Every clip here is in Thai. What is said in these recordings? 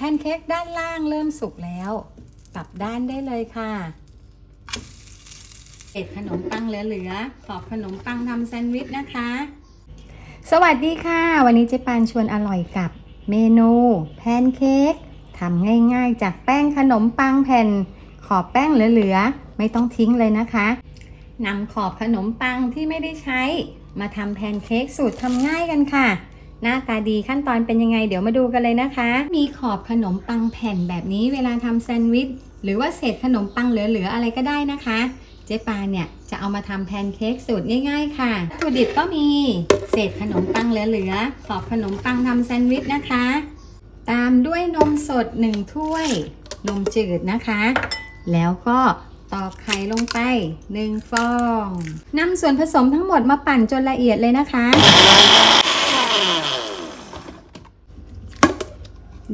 แพนเค้กด้านล่างเริ่มสุกแล้ว กลับด้านได้เลยค่ะเศษขนมปังเหลือๆขอบขนมปังทำแซนด์วิชนะคะ สวัสดีค่ะ วันนี้เจ๊ปานชวนอร่อยกับเมนูแพนเค้กทำง่ายๆ จากแป้งขนมปังแผ่น ขอบแป้งเหลือๆ ไม่ต้องทิ้งเลยนะคะนำขอบขนมปังที่ไม่ได้ใช้ มาทำแพนเค้กสูตรทำง่ายกันค่ะ หน้าตาดีขั้นตอนเป็นยังไงเดี๋ยวมาดูกันเลยนะคะ มีขอบขนมปังแผ่นแบบนี้เวลาทำแซนด์วิชหรือว่าเศษขนมปังเหลือๆอะไรก็ได้นะคะ เจ๊ปาเนี่ยจะเอามาทำแพนเค้กสูตรง่าย ๆ ค่ะวัตถุดิบก็มีเศษขนมปังเหลือๆขอบขนมปังทำแซนด์วิชนะคะ ตามด้วยนมสด 1 ถ้วย นมจืดนะคะ แล้วก็ตอกไข่ลงไป 1 ฟองนำส่วนผสมทั้งหมดมาปั่นจนละเอียดเลยนะคะ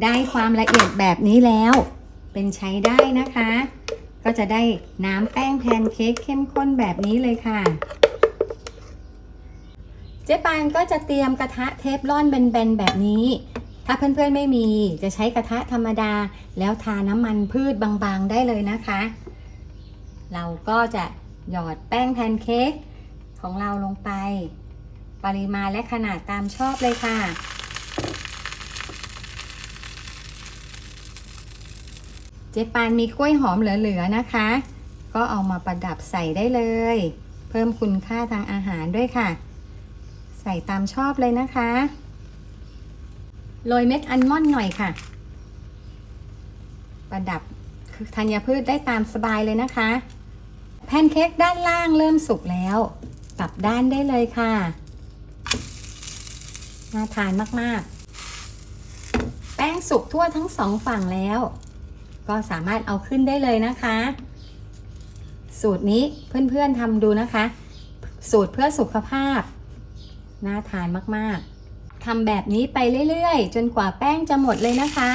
ได้ความละเอียดแบบนี้แล้ว เป็นใช้ได้นะคะ ก็จะได้น้ำแป้งแพนเค้กเข้มข้นแบบนี้เลยค่ะ เจ๊ปานก็จะเตรียมกระทะเทฟลอนแบนๆแบบนี้ ถ้าเพื่อนๆไม่มีจะใช้กระทะธรรมดา แล้วทาน้ำมันพืชบางๆได้เลยนะคะ เราก็จะหยอดแป้งแพนเค้กของเราลงไป ปริมาณและขนาดตามชอบเลยค่ะ เจ๊ปานมีกล้วยหอมเหลือๆนะคะ ก็เอามาประดับใส่ได้เลย เพิ่มคุณค่าทางอาหารด้วยค่ะ ใส่ตามชอบเลยนะคะโรยเม็ดอัลมอนด์หน่อยค่ะ ประดับธัญพืชได้ตามสบายเลยนะคะ แพนเค้กด้านล่างเริ่มสุกแล้ว กลับด้านได้เลยค่ะ น่าทานมากๆ แป้งสุกทั่วทั้งสองฝั่งแล้ว ก็สามารถเอาขึ้นได้เลยนะคะ สูตรนี้เพื่อนๆทำดูนะคะ สูตรเพื่อสุขภาพ น่าทานมากๆทำแบบนี้ไปเรื่อยๆ จนกว่าแป้งจะหมดเลยนะคะ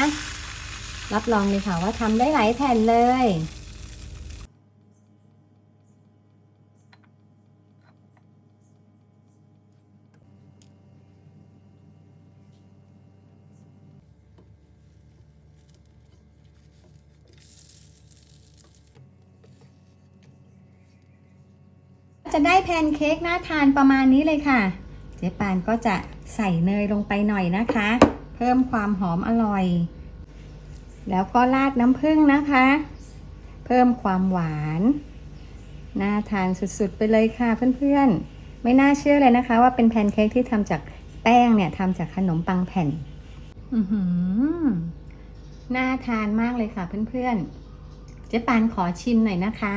รับรองเลยค่ะว่าทำได้หลายแผ่นเลย จะได้แพนเค้กน่าทานประมาณนี้เลยค่ะ เจ๊ปานก็จะใส่เนยลงไปหน่อยนะคะ เพิ่มความหอมอร่อย แล้วก็ราดน้ำผึ้งนะคะ เพิ่มความหวานน่าทานสุดๆไปเลยค่ะเพื่อนๆ ไม่น่าเชื่อเลยนะคะ ว่าเป็นแพนเค้กที่ทำจากแป้งเนี่ยทำจากขนมปังแผ่น อือหือน่าทานมากเลยค่ะเพื่อนๆ เจ๊ปานขอชิมหน่อยนะคะ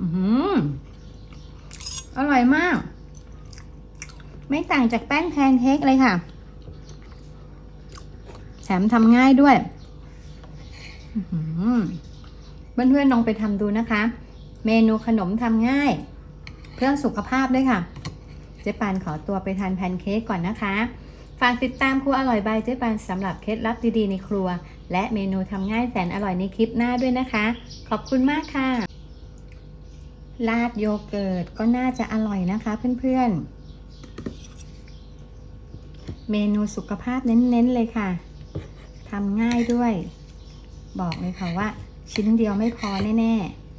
อือหือ อร่อยมาก ไม่ต่างจากแป้งแพนเค้กเลยค่ะ แถมทำง่ายด้วยอื้อหือเพื่อนๆลองไปทำดูนะคะ เมนูขนมทำง่าย เพื่อสุขภาพด้วยค่ะ เจ๊ปานขอตัวไปทานแพนเค้กก่อนนะคะ ฝากติดตามครัวอร่อยบายเจ๊ปานสำหรับเคล็ดลับดีๆในครัว และเมนูทำง่ายแสนอร่อยในคลิปหน้าด้วยนะคะ ขอบคุณมากค่ะ ราดโยเกิร์ตก็น่าจะอร่อยนะคะเพื่อนๆ เมนูสุขภาพเน้นๆเลยค่ะทำง่ายด้วย บอกเลยค่ะว่า ชิ้นเดียวไม่พอแน่ๆ